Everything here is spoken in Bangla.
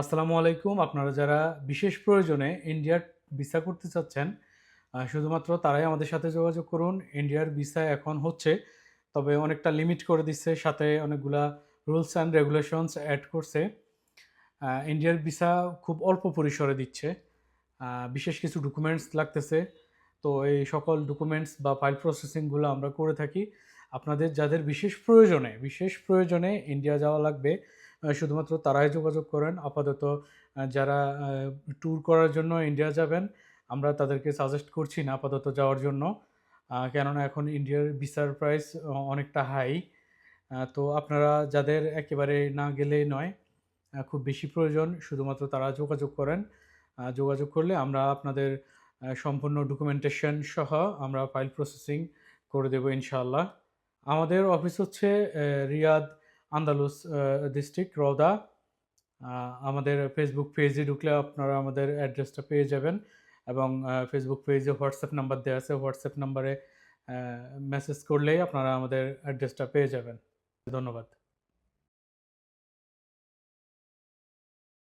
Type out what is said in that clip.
আসসালামু আলাইকুম। আপনারা যারা বিশেষ প্রয়োজনে ইন্ডিয়ার ভিসা করতে চাচ্ছেন শুধুমাত্র তারাই আমাদের সাথে যোগাযোগ করুন। ইন্ডিয়ার ভিসা এখন হচ্ছে, তবে অনেকটা লিমিট করে দিচ্ছে, সাথে অনেকগুলা রুলস অ্যান্ড রেগুলেশনস অ্যাড করছে। ইন্ডিয়ার ভিসা খুব অল্প পরিসরে দিচ্ছে। বিশেষ কিছু ডকুমেন্টস লাগতেছে। তো এই সকল ডকুমেন্টস বা ফাইল প্রসেসিংগুলো আমরা করে থাকি। আপনাদের যাদের বিশেষ প্রয়োজনে বিশেষ প্রয়োজনে ইন্ডিয়া যাওয়া লাগবে শুধুমাত্র তারাই যোগাযোগ করেন। আপাতত যারা ট্যুর করার জন্য ইন্ডিয়া যাবেন, আমরা তাদেরকে সাজেস্ট করছি না আপাতত যাওয়ার জন্য। কেননা এখন ইন্ডিয়ার ভিসার প্রাইস অনেকটা হাই তো আপনারা যাদের একেবারে না গেলেই নয় খুব বেশি প্রয়োজন, শুধুমাত্র তারা যোগাযোগ করেন। যোগাযোগ করলে আমরা আপনাদের সম্পূর্ণ ডকুমেন্টেশন সহ আমরা ফাইল প্রসেসিং করে দেবো ইনশাআল্লাহ। আমাদের অফিস হচ্ছে রিয়াদ আন্দালুস ডিস্ট্রিক্ট রওদা। আমাদের ফেসবুক পেজে ঢুকলে আপনারা আমাদের অ্যাড্রেসটা পেয়ে যাবেন এবং ফেসবুক পেজে হোয়াটসঅ্যাপ নাম্বার দেওয়া আছে। হোয়াটসঅ্যাপ নাম্বারে মেসেজ করলেই আপনারা আমাদের অ্যাড্রেসটা পেয়ে যাবেন। ধন্যবাদ।